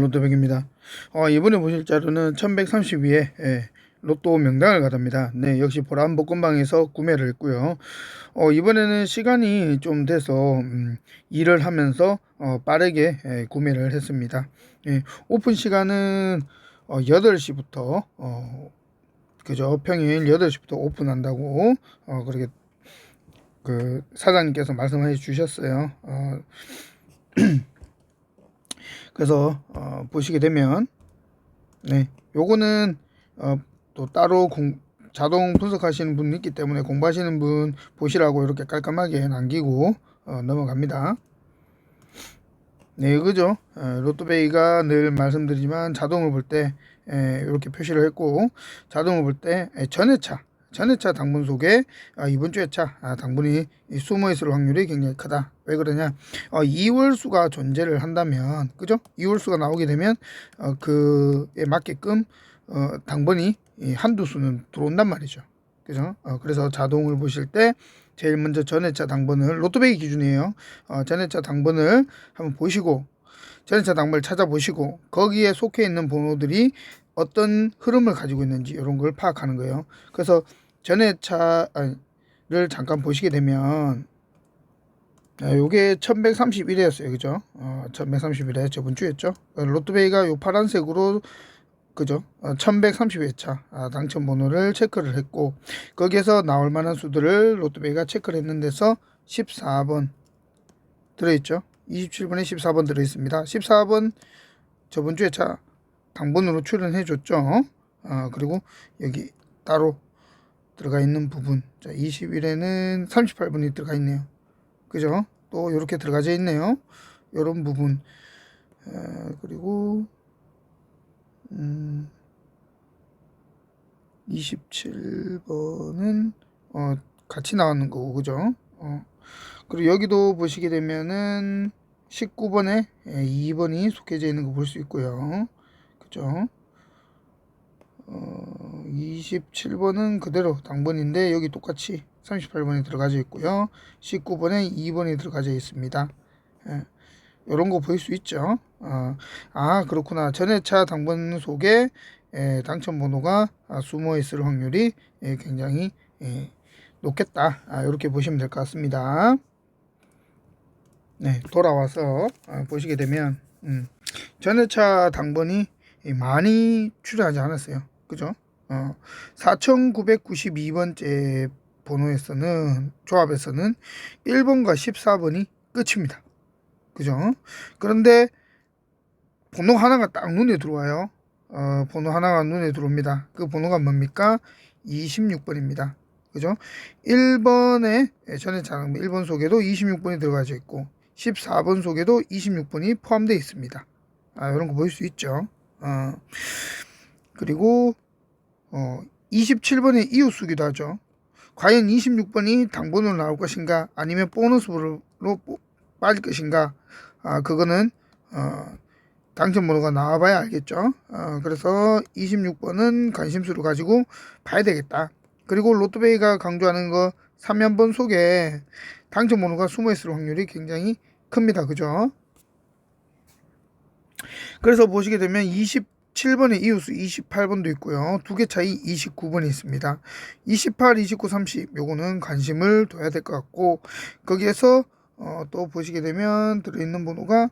로또백입니다. 어, 이번에 보실 자료는 1132에 예, 로또 명당을 가답니다. 네, 역시 보람 복권방에서 구매를 했고요. 어, 이번에는 시간이 좀 돼서 음, 일을 하면서 어, 빠르게 예, 구매를 했습니다. 예, 오픈 시간은 어, 8시부터 어, 그죠 평일 8시부터 오픈한다고 어, 그렇게 그 사장님께서 말씀해 주셨어요. 어, 그래서 어, 보시게 되면 네 요거는 어, 또 따로 공, 자동 분석하시는 분이 있기 때문에 공부하시는 분 보시라고 이렇게 깔끔하게 남기고 어, 넘어갑니다. 네 그죠 어, 로또베이가 늘 말씀드리지만 자동을 볼 때 이렇게 표시를 했고 자동을 볼 때 전회차 전회차 당분 속에 아, 이번 주에 차 아, 당분이 숨어 있을 확률이 굉장히 크다. 왜 그러냐? 어, 2월수가 존재를 한다면, 그죠? 2월수가 나오게 되면 어, 그에 맞게끔 어, 당분이 이 한두 수는 들어온단 말이죠. 그죠? 어, 그래서 자동을 보실 때 제일 먼저 전회차 당번을 로또베이 기준이에요. 어, 전회차 당번을 한번 보시고 전회차 당번을 찾아보시고 거기에 속해 있는 번호들이 어떤 흐름을 가지고 있는지 이런 걸 파악하는 거예요. 그래서 전회차를 잠깐 보시게 되면 아, 요게 1131회였어요. 그죠? 어, 1131회 저번 주였죠. 어, 로또베이가 요 파란색으로 그죠? 어, 1130회차 아, 당첨 번호를 체크를 했고 거기에서 나올 만한 수들을 로또베이가 체크를 했는 데서 14번 들어있죠. 27번에 14번 들어있습니다. 14번 저번 주에 차 당번으로 출연해 줬죠. 아, 그리고 여기 따로 들어가 있는 부분. 자, 20일에는 38분이 들어가 있네요. 그죠? 또 이렇게 들어가져 있네요. 이런 부분. 아, 그리고 음, 27번은 어, 같이 나왔는 거고 그죠? 어, 그리고 여기도 보시게 되면은 19번에 2번이 속해져 있는 거 볼 수 있고요. 그죠? 어, 27번은 그대로 당번인데 여기 똑같이 38번이 들어가져 있고요. 19번에 2번이 들어가져 있습니다. 예, 이런 거 보일 수 있죠. 어, 아 그렇구나. 전회차 당번 속에 예, 당첨 번호가 아, 숨어 있을 확률이 예, 굉장히 예, 높겠다. 아, 이렇게 보시면 될 것 같습니다. 네, 돌아와서 아, 보시게 되면 음, 전회차 당번이 많이 출연하지 않았어요. 그죠? 어, 4992번째 번호에서는 조합에서는 1번과 14번이 끝입니다. 그죠? 그런데 번호 하나가 딱 눈에 들어와요. 어, 번호 하나가 눈에 들어옵니다. 그 번호가 뭡니까? 26번입니다. 그죠? 1번에 전에 자랑 1번 속에도 26번이 들어가져 있고 14번 속에도 26번이 포함되어 있습니다. 아, 이런 거 보일 수 있죠. 어, 그리고 어, 27번의 이웃수기도 하죠. 과연 26번이 당번으로 나올 것인가 아니면 보너스로 빠질 것인가 아, 그거는 어, 당첨번호가 나와봐야 알겠죠. 어, 그래서 26번은 관심수를 가지고 봐야 되겠다. 그리고 로또베이가 강조하는 거 3연번 속에 당첨번호가 숨어있을 확률이 굉장히 큽니다. 그죠? 그래서 보시게 되면 27번의 이웃수 28번도 있고요. 두 개 차이 29번이 있습니다. 28, 29, 30 요거는 관심을 둬야 될 것 같고 거기에서 어, 또 보시게 되면 들어있는 번호가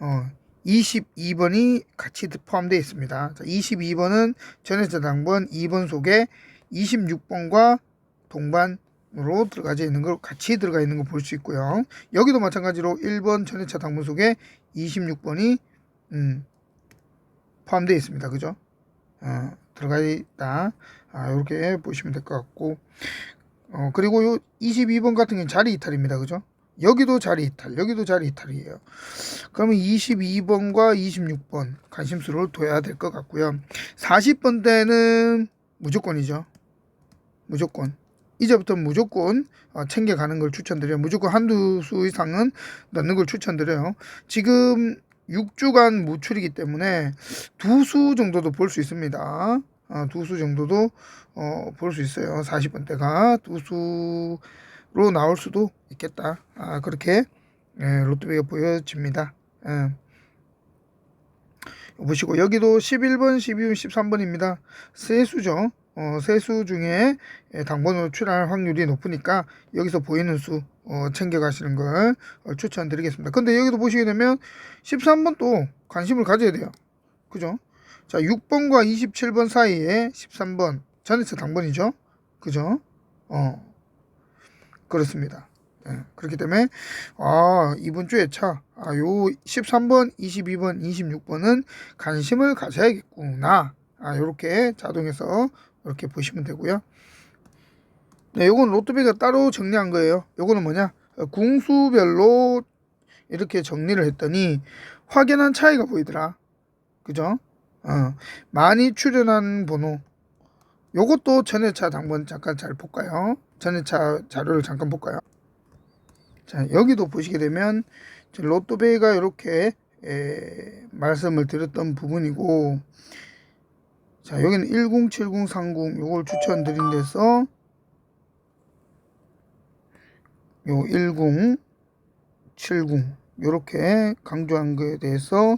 어, 22번이 같이 포함되어 있습니다. 자, 22번은 전해자 당번 2번 속에 26번과 동반으로 들어가져 있는 걸 같이 들어가 있는 걸 볼 수 있고요. 여기도 마찬가지로 1번 전해차 당번 속에 26번이 음, 포함되어 있습니다. 그죠? 어, 들어가 있다. 아, 이렇게 보시면 될 것 같고 어, 그리고 요 22번 같은 경우는 자리 이탈입니다. 그죠? 여기도 자리 이탈, 여기도 자리 이탈이에요. 그러면 22번과 26번 관심수를 둬야 될 것 같고요. 40번 대는 무조건이죠. 무조건. 이제부터 무조건 어, 챙겨가는 걸 추천드려요. 무조건 한두 수 이상은 넣는 걸 추천드려요. 지금 6주간 무출이기 때문에 두 수 정도도 볼 수 있습니다. 어, 두수 정도도 어, 볼 수 있어요. 40번대가 두 수로 나올 수도 있겠다. 아, 그렇게 예, 로또베이가 보여집니다. 예. 보시고 여기도 11번, 12번, 13번입니다. 세 수죠. 어, 세수 중에 예, 당번으로 출연할 확률이 높으니까 여기서 보이는 수 어, 챙겨가시는 걸 어, 추천드리겠습니다. 근데 여기도 보시게 되면 13번 또 관심을 가져야 돼요. 그죠? 자, 6번과 27번 사이에 13번 전에서 당번이죠. 그죠? 어, 그렇습니다. 예, 그렇기 때문에 아 이번 주에 차, 아, 요 13번, 22번, 26번은 관심을 가져야겠구나. 아, 요렇게 자동에서 이렇게 보시면 되고요. 네, 요건 로또비가 따로 정리한 거예요. 요거는 뭐냐? 어, 궁수별로 이렇게 정리를 했더니 확연한 차이가 보이더라. 그죠? 어, 많이 출연한 번호. 요것도 전회차 당번 잠깐 잘 볼까요? 전회차 자료를 잠깐 볼까요? 자, 여기도 보시게 되면 로또베이가 이렇게 에, 말씀을 드렸던 부분이고 자, 여기는 10, 70, 30 요걸 추천드린 데서 요 10, 70 요렇게 강조한 거에 대해서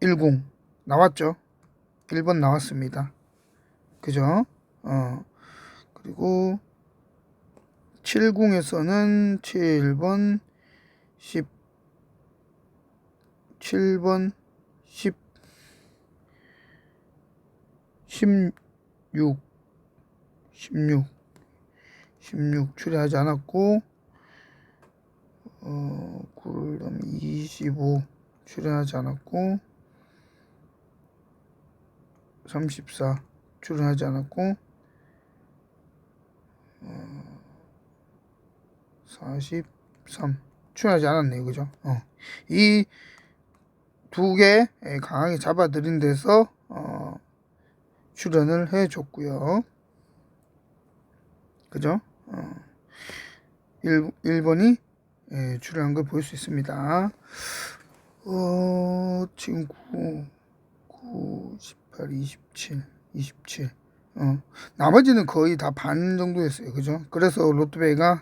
10 나왔죠. 1번 나왔습니다. 그죠? 어. 그리고 70에서는 7번, 10, 7번, 10, 16, 16, 16 출연하지 않았고, 어, 그다음 25 출연하지 않았고, 34 출연하지 않았고, 43 출연하지 않았네요. 그죠? 어. 이 두 개 강하게 잡아들인 데서 어, 출연을 해줬고요. 그죠? 어. 1, 1번이 예, 출연한 걸 볼 수 있습니다. 어, 지금 9, 9, 18, 27, 27. 어, 나머지는 거의 다 반 정도였어요. 그죠? 그래서 로또베이가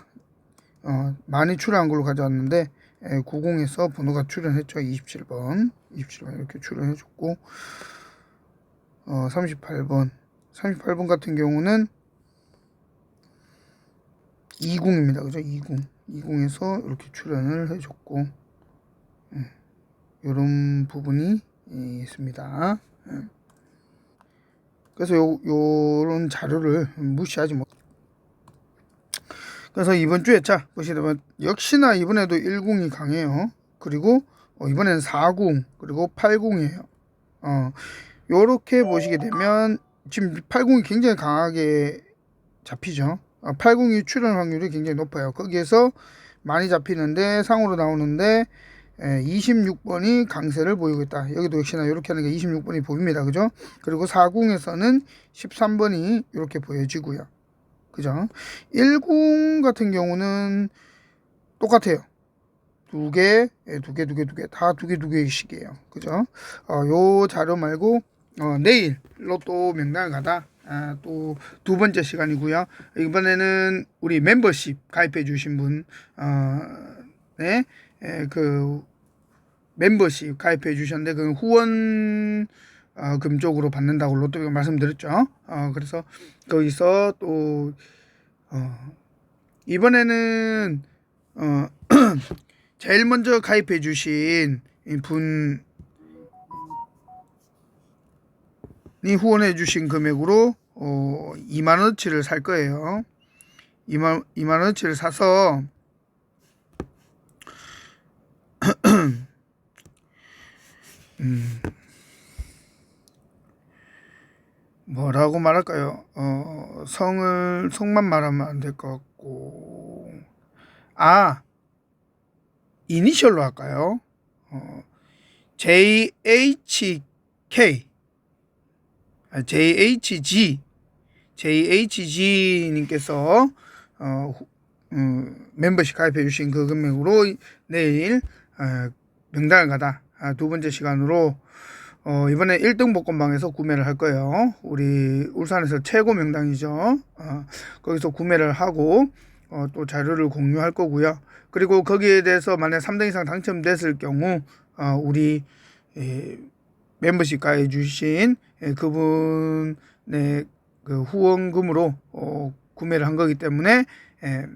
어, 많이 출연한 걸로 가져왔는데 예, 90에서 번호가 출연했죠. 27번. 27번 이렇게 출연해줬고 어, 38번. 38번 같은 경우는 20입니다. 그죠? 20. 20에서 이렇게 출연을 해줬고 예, 이런 부분이 예, 있습니다. 예. 그래서 요, 요런 자료를 무시하지 못. 그래서 이번 주에 자 보시게 되면 역시나 이번에도 10이 강해요. 그리고 어, 이번에는 40 그리고 80이에요. 어, 요렇게 보시게 되면 지금 80이 굉장히 강하게 잡히죠. 어, 80이 출현 확률이 굉장히 높아요. 거기에서 많이 잡히는데 상으로 나오는데 26번이 강세를 보이고 있다. 여기도 역시나 이렇게 하는 게 26번이 보입니다. 그죠? 그리고 40에서는 13번이 이렇게 보여지고요. 그죠? 10 같은 경우는 똑같아요. 두 개, 두 개, 두 개, 두 개, 다 두 개, 두 개씩이에요. 그죠? 어, 요 자료 말고, 어, 내일 로또 명단을 가다, 아, 또 두 번째 시간이고요. 이번에는 우리 멤버십 가입해 주신 분, 어, 네, 에, 그, 멤버십 가입해 주셨는데, 그 후원, 어, 금 쪽으로 받는다고 로또가 말씀드렸죠. 어, 그래서 거기서 또 어, 이번에는 어, 제일 먼저 가입해 주신 분 이 후원해 주신 금액으로 어, 2만 원어치를 살 거예요. 2만 2만 원어치를 사서 음. 뭐라고 말할까요? 어, 성을 성만 말하면 안 될 것 같고 아 이니셜로 할까요? 어, JHK 아, JHG JHG님께서 어, 음, 멤버십 가입해 주신 그 금액으로 내일 어, 명단을 가다 아, 두 번째 시간으로 어, 이번에 1등 복권방에서 구매를 할 거예요. 우리 울산에서 최고 명당이죠. 어, 거기서 구매를 하고 어, 또 자료를 공유할 거고요. 그리고 거기에 대해서 만약 3등 이상 당첨됐을 경우 어, 우리 에, 멤버십 가해 주신 에, 그분의 그 후원금으로 어, 구매를 한 거기 때문에 에,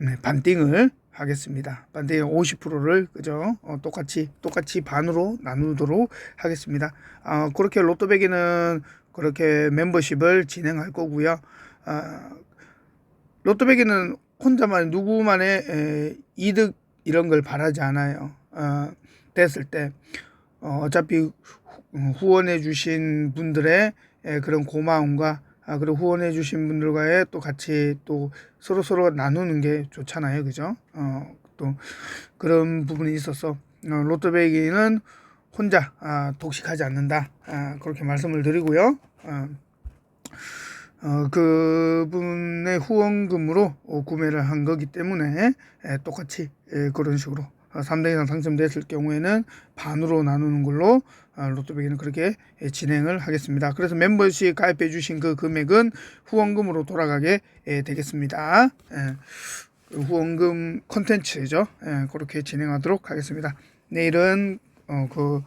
네, 반띵을 하겠습니다. 반띵 50%를 그죠? 어, 똑같이 똑같이 반으로 나누도록 하겠습니다. 아, 그렇게 로또배기는 그렇게 멤버십을 진행할 거고요. 아, 로또배기는 혼자만 누구만의 에, 이득 이런 걸 바라지 않아요. 어, 됐을 때 어, 어차피 후- 후원해 주신 분들의 에, 그런 고마움과 아, 그리고 후원해 주신 분들과의 또 같이 또 서로 서로 나누는 게 좋잖아요, 그죠? 어, 또 그런 부분이 있어서 어, 로또배기는 혼자 아, 독식하지 않는다 아, 그렇게 말씀을 드리고요. 어, 어, 그분의 후원금으로 어, 구매를 한 거기 때문에 에, 똑같이 에, 그런 식으로 어, 3등 이상 당첨됐을 경우에는 반으로 나누는 걸로 어, 로또배기는 그렇게 에, 진행을 하겠습니다. 그래서 멤버십 가입해 주신 그 금액은 후원금으로 돌아가게 에, 되겠습니다. 에, 그 후원금 컨텐츠죠. 예, 그렇게 진행하도록 하겠습니다. 내일은 어, 그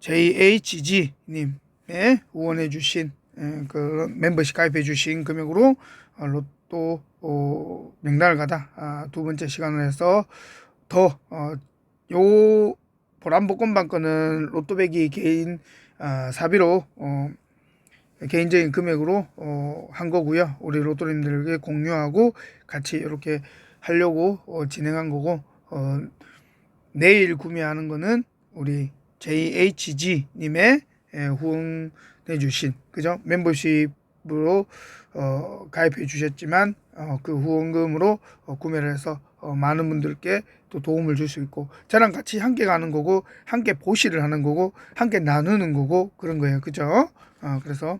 JHG님의 후원해 주신 예, 그 멤버십 가입해 주신 금액으로 어, 로또 어, 명단을 가다 아, 두 번째 시간을 해서 더요 보람복권방 거는 로또배기 개인 아, 사비로 어, 개인적인 금액으로 어, 한 거고요. 우리 로또님들에게 공유하고 같이 이렇게 하려고 어, 진행한 거고 어, 내일 구매하는 거는 우리 JHG 님의 예, 후원해 주신 그죠 멤버십 으로 어, 가입해 주셨지만 어, 그 후원금으로 어, 구매를 해서 어, 많은 분들께 또 도움을 줄 수 있고 저랑 같이 함께 가는 거고 함께 보시를 하는 거고 함께 나누는 거고 그런 거예요. 그죠? 어, 그래서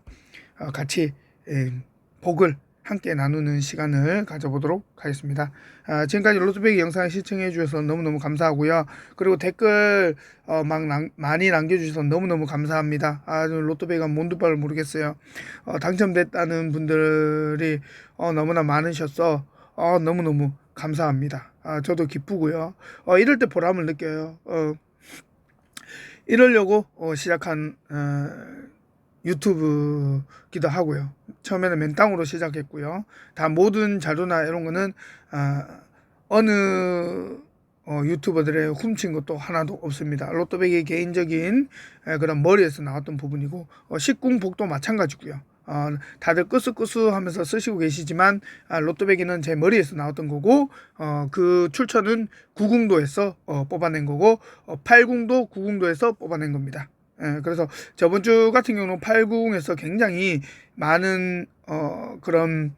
어, 같이 예, 복을 함께 나누는 시간을 가져보도록 하겠습니다. 아, 지금까지 로드백이 영상을 시청해 주셔서 너무너무 감사하고요. 그리고 댓글 어, 막 남, 많이 남겨주셔서 너무너무 감사합니다. 아, 로또백가 뭔 바를 모르겠어요. 어, 당첨됐다는 분들이 어, 너무나 많으셔서 어, 너무너무 감사합니다. 아, 저도 기쁘고요. 어, 이럴 때 보람을 느껴요. 어, 이러려고 어, 시작한 어, 유튜브기도 하고요. 처음에는 맨땅으로 시작했고요. 다 모든 자료나 이런 거는 아, 어느 어, 유튜버들의 훔친 것도 하나도 없습니다. 로또백의 개인적인 에, 그런 머리에서 나왔던 부분이고 어, 식궁복도 마찬가지고요. 어, 다들 끄스끄스하면서 쓰시고 계시지만 아, 로또배기는 제 머리에서 나왔던 거고 어, 그 출처는 구궁도에서 어, 뽑아낸 거고 어, 팔궁도 구궁도에서 뽑아낸 겁니다. 예, 그래서 저번 주 같은 경우는 80에서 굉장히 많은 어, 그런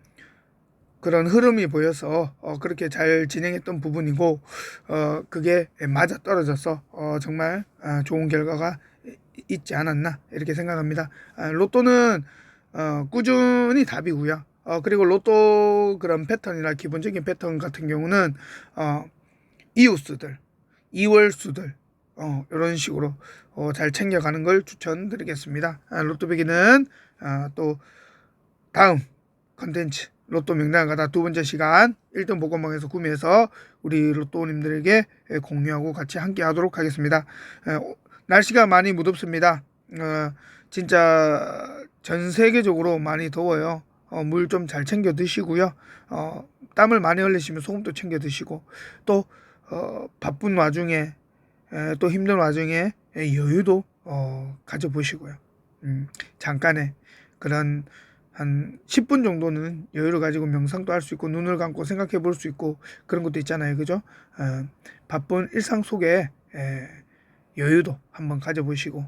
그런 흐름이 보여서 어, 그렇게 잘 진행했던 부분이고 어, 그게 맞아 떨어져서 어, 정말 아, 좋은 결과가 이- 있지 않았나 이렇게 생각합니다. 아, 로또는 어, 꾸준히 답이고요. 어, 그리고 로또 그런 패턴이나 기본적인 패턴 같은 경우는 어, 이웃수들, 이월수들 어, 이런 식으로 어, 잘 챙겨가는 걸 추천드리겠습니다. 아, 로또배기는 아, 또 다음 컨텐츠 로또 명단 가다 두 번째 시간 1등 보건방에서 구매해서 우리 로또님들에게 에, 공유하고 같이 함께 하도록 하겠습니다. 에, 오- 날씨가 많이 무덥습니다. 어, 진짜 전 세계적으로 많이 더워요. 어, 물 좀 잘 챙겨 드시고요. 어, 땀을 많이 흘리시면 소금도 챙겨 드시고 또 어, 바쁜 와중에 에, 또 힘든 와중에 에, 여유도 어, 가져보시고요. 음, 잠깐의 그런 한 10분 정도는 여유를 가지고 명상도 할 수 있고 눈을 감고 생각해 볼 수 있고 그런 것도 있잖아요. 그죠? 어, 바쁜 일상 속에 에, 여유도 한번 가져보시고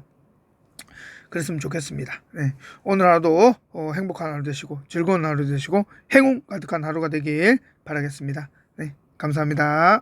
그랬으면 좋겠습니다. 네. 오늘 하루도 어, 행복한 하루 되시고 즐거운 하루 되시고 행운 가득한 하루가 되길 바라겠습니다. 네. 감사합니다.